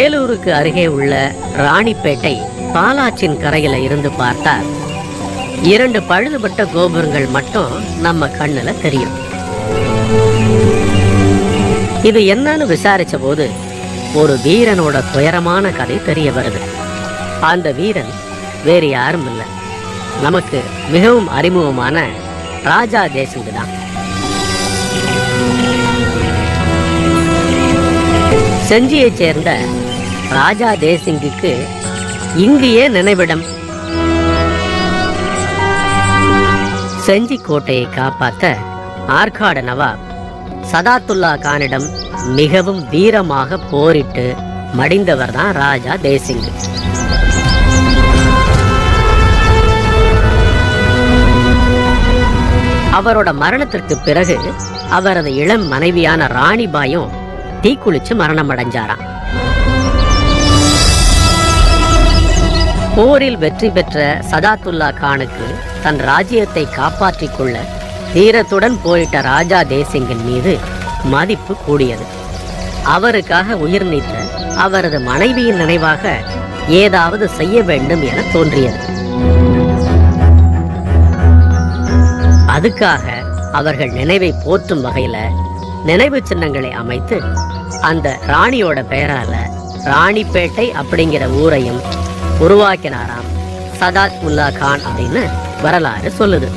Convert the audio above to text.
வேலூருக்கு அருகே உள்ள ராணிப்பேட்டை பாலாச்சின் கரையில இருந்து பார்த்தால் இரண்டு பழுதுபட்ட கோபுரங்கள் மட்டும் நம்ம கண்ணுல தெரியும். இது என்னன்னு விசாரிச்ச போது ஒரு வீரனோட துயரமான கதை தெரிய வருது. அந்த வீரன் வேறு யாரும் இல்லை. நமக்கு மிகவும் அறிமுகமான ராஜா தேசிங் தான். செஞ்சியைச் சேர்ந்த ராஜா தேசிங்குக்கு இங்கேயே நினைவிடம். செஞ்சி கோட்டையை காப்பாற்ற ஆற்காடு நவாப் சதாத்துல்லா கானிடம் மிகவும் வீரமாக போரிட்டு மடிந்தவர் தான் ராஜா தேசிங் அவரோட மரணத்திற்கு பிறகு அவரது இளம் மனைவியான ராணிபாயும் தீக்குளிச்சு மரணம் அடைஞ்சாராம் போரில் வெற்றி பெற்ற சதாத்துல்லா கானுக்கு தன் ராஜ்யத்தை காப்பாற்றிக் கொள்ள தீரத்துடன் போயிட்ட ராஜா தேசிங்கின் மீது மதிப்பு கூடியது. அவருக்காக உயிர் நீத்த அவரது மனைவியின் நினைவாக ஏதாவது செய்ய வேண்டும் என தோன்றியது. அதுக்காக அவர்கள் நினைவை போற்றும் வகையில நினைவு சின்னங்களை அமைத்து அந்த ராணியோட பெயரால ராணிப்பேட்டை அப்படிங்கிற ஊரையும் உருவாக்கினாராம். சதாத் உல்லா கான் அப்படின்னு வரலாறு சொல்லுது.